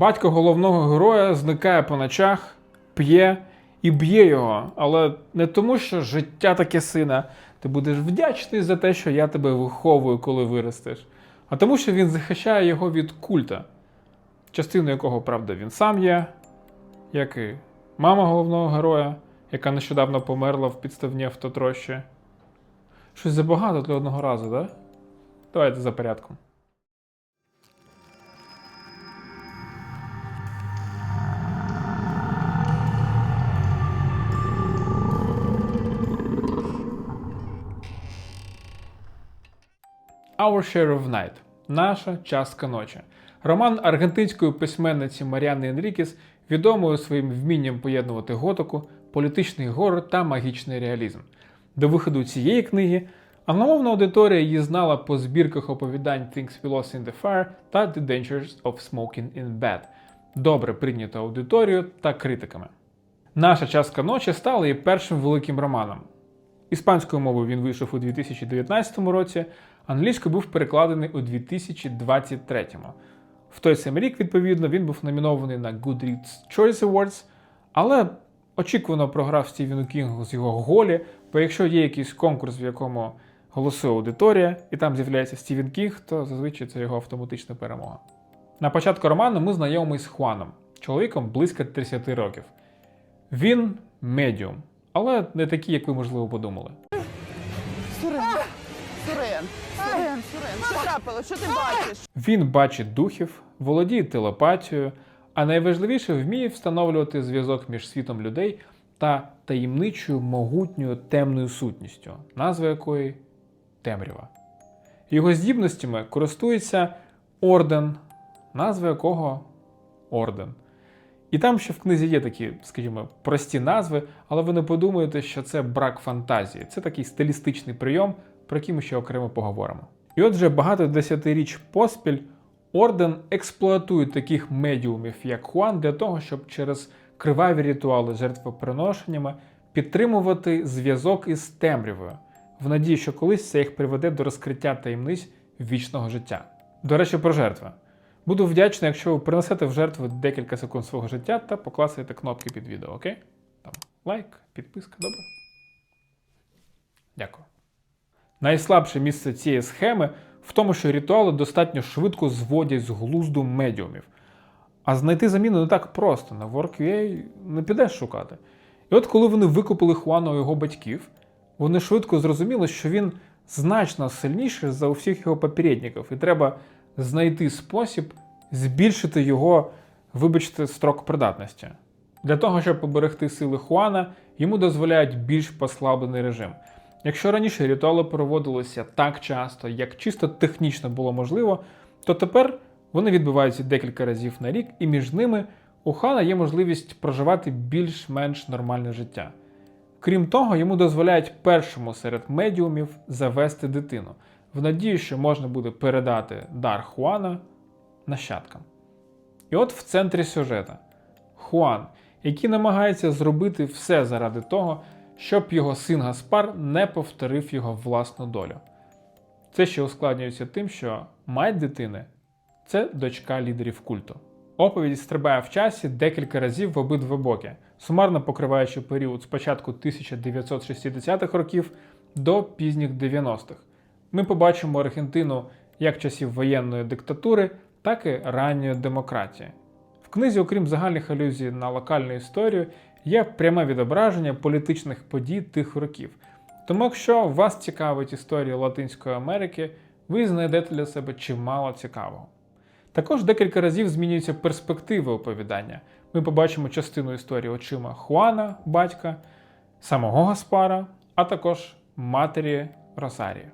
Батько головного героя зникає по ночах, п'є і б'є його, але не тому, що життя таке сина. Ти будеш вдячний за те, що я тебе виховую, коли виростеш, а тому, що він захищає його від культа, частиною якого, правда, він сам є, як і мама головного героя, яка нещодавно померла в підставні автотрощі. Щось забагато для одного разу, да? Давайте за порядком. Our Share of Night Наша частка ночі. Роман аргентинської письменниці Маріани Енрікес, відомою своїм вмінням поєднувати готику, політичний горор та магічний реалізм. До виходу цієї книги англомовна аудиторія її знала по збірках оповідань Things We Lost in the Fire та The Dangers of Smoking in Bed, добре прийнято аудиторією та критиками. Наша частка ночі стала її першим великим романом. Іспанською мовою він вийшов у 2019 році, англійською був перекладений у 2023-му. В той самий рік, відповідно, він був номінований на Goodreads Choice Awards, але очікувано програв Стівену Кінгу з його голі, бо якщо є якийсь конкурс, в якому голосує аудиторія, і там з'являється Стівен Кінг, то зазвичай це його автоматична перемога. На початку роману ми знайомі з Хуаном, чоловіком близько 30 років. Він медіум, але не такий, як ви, можливо, подумали. Сурен. Що ти бачиш? Він бачить духів, володіє телепатією, а найважливіше вміє встановлювати зв'язок між світом людей та таємничою могутньою темною сутністю, назва якої темрява. Його здібностями користується орден, назва якого орден. І там ще в книзі є такі, скажімо, прості назви, але ви не подумаєте, що це брак фантазії. Це такий стилістичний прийом, про який ми ще окремо поговоримо. І от вже багато десятиріч поспіль орден експлуатує таких медіумів, як Хуан, для того, щоб через криваві ритуали жертвоприношеннями підтримувати зв'язок із темрявою, в надії, що колись це їх приведе до розкриття таємниць вічного життя. До речі, про жертви. Буду вдячний, якщо ви принесете в жертву декілька секунд свого життя та покласите кнопки під відео, окей? Там лайк, підписка, добре? Дякую. Найслабше місце цієї схеми в тому, що ритуали достатньо швидко зводять з глузду медіумів. А знайти заміну не так просто. На WorkUA не підеш шукати. І от коли вони викупили Хуана у його батьків, вони швидко зрозуміли, що він значно сильніший за усіх його попередників, і треба знайти спосіб збільшити його, вибачте, строк придатності. Для того, щоб поберегти сили Хуана, йому дозволяють більш послаблений режим. Якщо раніше ритуали проводилися так часто, як чисто технічно було можливо, то тепер вони відбуваються декілька разів на рік, і між ними у Хана є можливість проживати більш-менш нормальне життя. Крім того, йому дозволяють першому серед медіумів завести дитину, в надії, що можна буде передати дар Хуана нащадкам. І от в центрі сюжета Хуан, який намагається зробити все заради того, щоб його син Гаспар не повторив його власну долю. Це ще ускладнюється тим, що мать дитини це дочка лідерів культу. Оповідь стрибає в часі декілька разів в обидва боки, сумарно покриваючи період з початку 1960-х років до пізніх 90-х. Ми побачимо Аргентину як часів воєнної диктатури, так і ранньої демократії. В книзі, окрім загальних алюзій на локальну історію, є пряме відображення політичних подій тих років. Тому, якщо вас цікавить історія Латинської Америки, ви знайдете для себе чимало цікавого. Також декілька разів змінюються перспективи оповідання. Ми побачимо частину історії очима Хуана, батька, самого Гаспара, а також матері Росарії.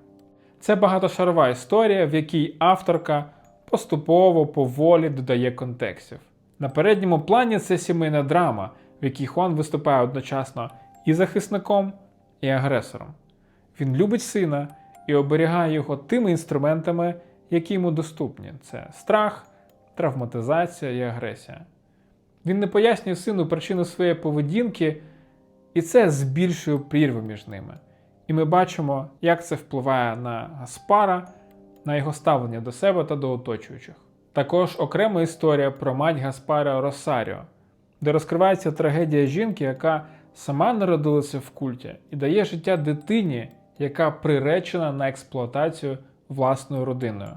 Це багатошарова історія, в якій авторка поступово поволі додає контекстів. На передньому плані це сімейна драма, в якій Хуан виступає одночасно і захисником, і агресором. Він любить сина і оберігає його тими інструментами, які йому доступні: це страх, травматизація і агресія. Він не пояснює сину причину своєї поведінки, і це збільшує прірву між ними. І ми бачимо, як це впливає на Гаспара, на його ставлення до себе та до оточуючих. Також окрема історія про мать Гаспара Росаріо, де розкривається трагедія жінки, яка сама народилася в культі і дає життя дитині, яка приречена на експлуатацію власною родиною.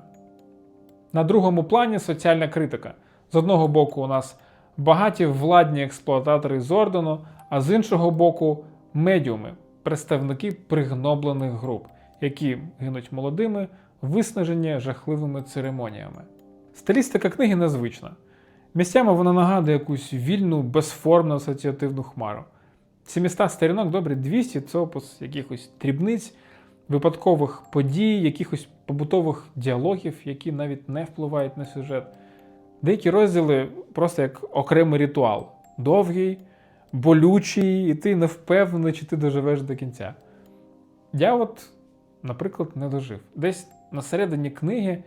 На другому плані соціальна критика. З одного боку, у нас багаті владні експлуататори з ордену, а з іншого боку, медіуми, представники пригноблених груп, які гинуть молодими, виснажені жахливими церемоніями. Стилістика книги незвична. Місцями вона нагадує якусь вільну, безформну асоціативну хмару. Ці міста сторінок добрі 200 це опис якихось дрібниць, випадкових подій, якихось побутових діалогів, які навіть не впливають на сюжет. Деякі розділи просто як окремий ритуал. Довгий, болючий, і ти не впевнений, чи ти доживеш до кінця. Я от, наприклад, не дожив. Десь на середині книги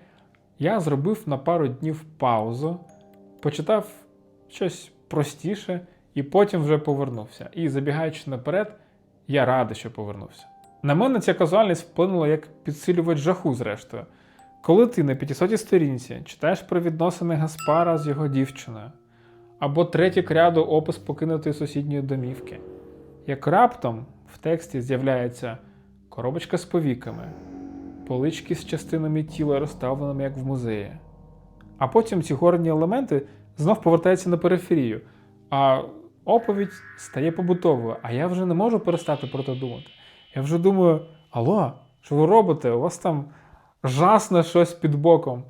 я зробив на пару днів паузу, почитав щось простіше і потім вже повернувся. І забігаючи наперед, я радий, що повернувся. На мене ця казуальність вплинула як підсилювач жаху, зрештою. Коли ти на 500 сторінці читаєш про відносини Гаспара з його дівчиною, або третій кряду опис покинутої сусідньої домівки, як раптом в тексті з'являється коробочка з повіками, полички з частинами тіла, розставленими як в музеї. А потім ці горні елементи знов повертаються на периферію, а оповідь стає побутовою, а я вже не можу перестати про це думати. Я вже думаю: алло, що ви робите? У вас там жасне щось під боком.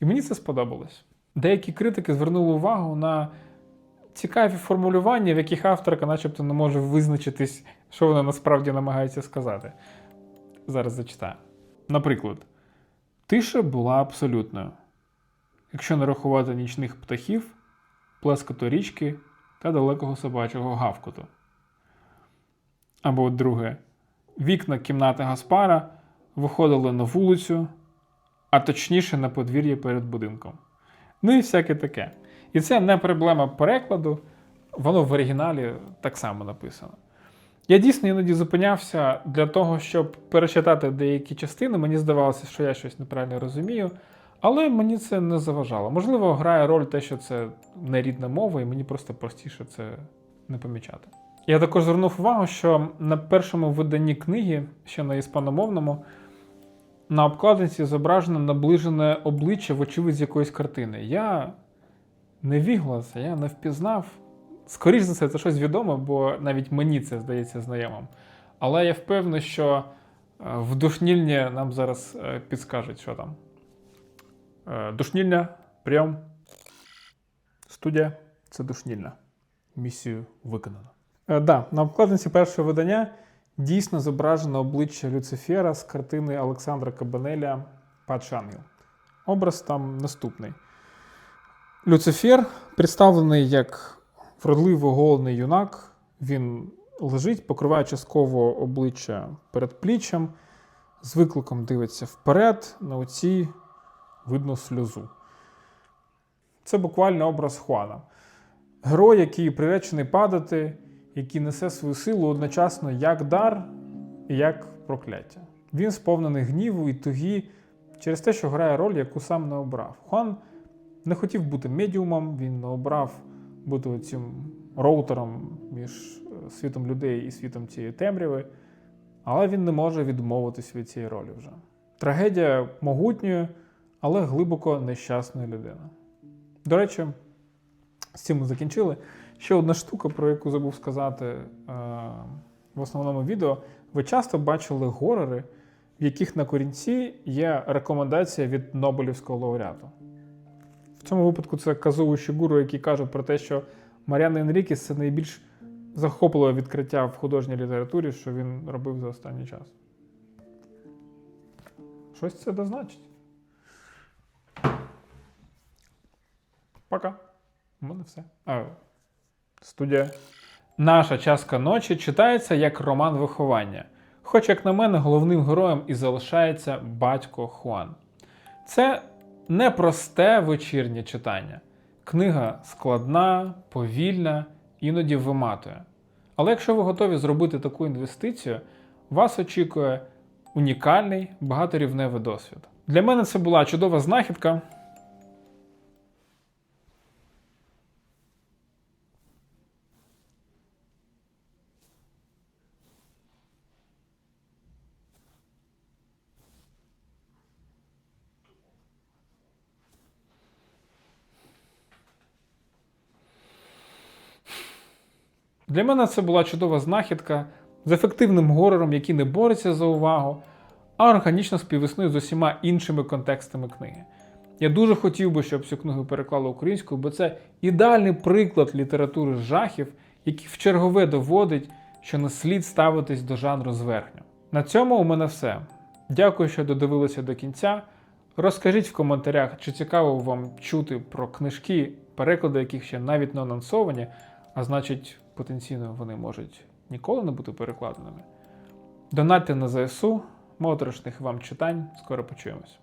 І мені це сподобалось. Деякі критики звернули увагу на цікаві формулювання, в яких авторка начебто не може визначитись, що вона насправді намагається сказати. Зараз зачитаю. Наприклад, тиша була абсолютною. Якщо не рахувати нічних птахів, плескоту річки та далекого собачого гавкоту. Або друге. Вікна кімнати Гаспара виходили на вулицю, а точніше на подвір'я перед будинком. Ну і всяке таке. І це не проблема перекладу, воно в оригіналі так само написано. Я дійсно іноді зупинявся для того, щоб перечитати деякі частини. Мені здавалося, що я щось неправильно розумію, але мені це не заважало. Можливо, грає роль те, що це не рідна мова, і мені просто простіше це не помічати. Я також звернув увагу, що на першому виданні книги, ще на іспаномовному, на обкладинці зображено наближене обличчя, вочевидь, з якоїсь картини. Я не віглас, я не впізнав. Скоріше за все, це щось відоме, бо навіть мені це здається знайомим. Але я впевнений, що е, в душнільні нам зараз е, підскажуть, що там. Е, Душнільня, прийом. Студія це душнільна. Місію виконано. Е, да, на обкладинці першого видання дійсно зображено обличчя Люцифера з картини Олександра Кабанеля Падший ангел. Образ там наступний. Люцифер представлений як вродливо голений юнак. Він лежить, покриває частково обличчя перед пліччям, з викликом дивиться вперед, на оці видно сльозу. Це буквально образ Хуана. Герой, який приречений падати, який несе свою силу одночасно як дар як прокляття. Він сповнений гніву і туги через те, що грає роль, яку сам не обрав. Хуан не хотів бути медіумом, він не обрав бути цим роутером між е, світом людей і світом цієї темряви, але він не може відмовитись від цієї ролі вже. Трагедія могутньої, але глибоко нещасної людини. До речі, з цим ми закінчили. Ще одна штука, про яку забув сказати е, в основному відео. Ви часто бачили горори, в яких на корінці є рекомендація від Нобелівського лауреату. В цьому випадку це Казуо Шігуру, який каже про те, що Маріана Енрікіс це найбільш захопливе відкриття в художній літературі, що він робив за останній час. Щось це дозначить. Пока. У мене все. А, студія. Наша частка ночі читається як роман виховання. Хоч, як на мене, головним героєм і залишається батько Хуан. Це непросте вечірнє читання. Книга складна, повільна, іноді виматує. Але якщо ви готові зробити таку інвестицію, вас очікує унікальний багаторівневий досвід. Для мене це була чудова знахідка. Для мене це була чудова знахідка з ефективним горором, який не бореться за увагу, а органічно співіснує з усіма іншими контекстами книги. Я дуже хотів би, щоб цю книгу переклали українською, бо це ідеальний приклад літератури жахів, який в чергове доводить, що не слід ставитись до жанру зверхньо. На цьому у мене все. Дякую, що додивилися до кінця. Розкажіть в коментарях, чи цікаво вам чути про книжки, переклади яких ще навіть не анонсовані, а значить, потенційно вони можуть ніколи не бути перекладеними. Донатьте на ЗСУ, моторошних вам читань. Скоро почуємось.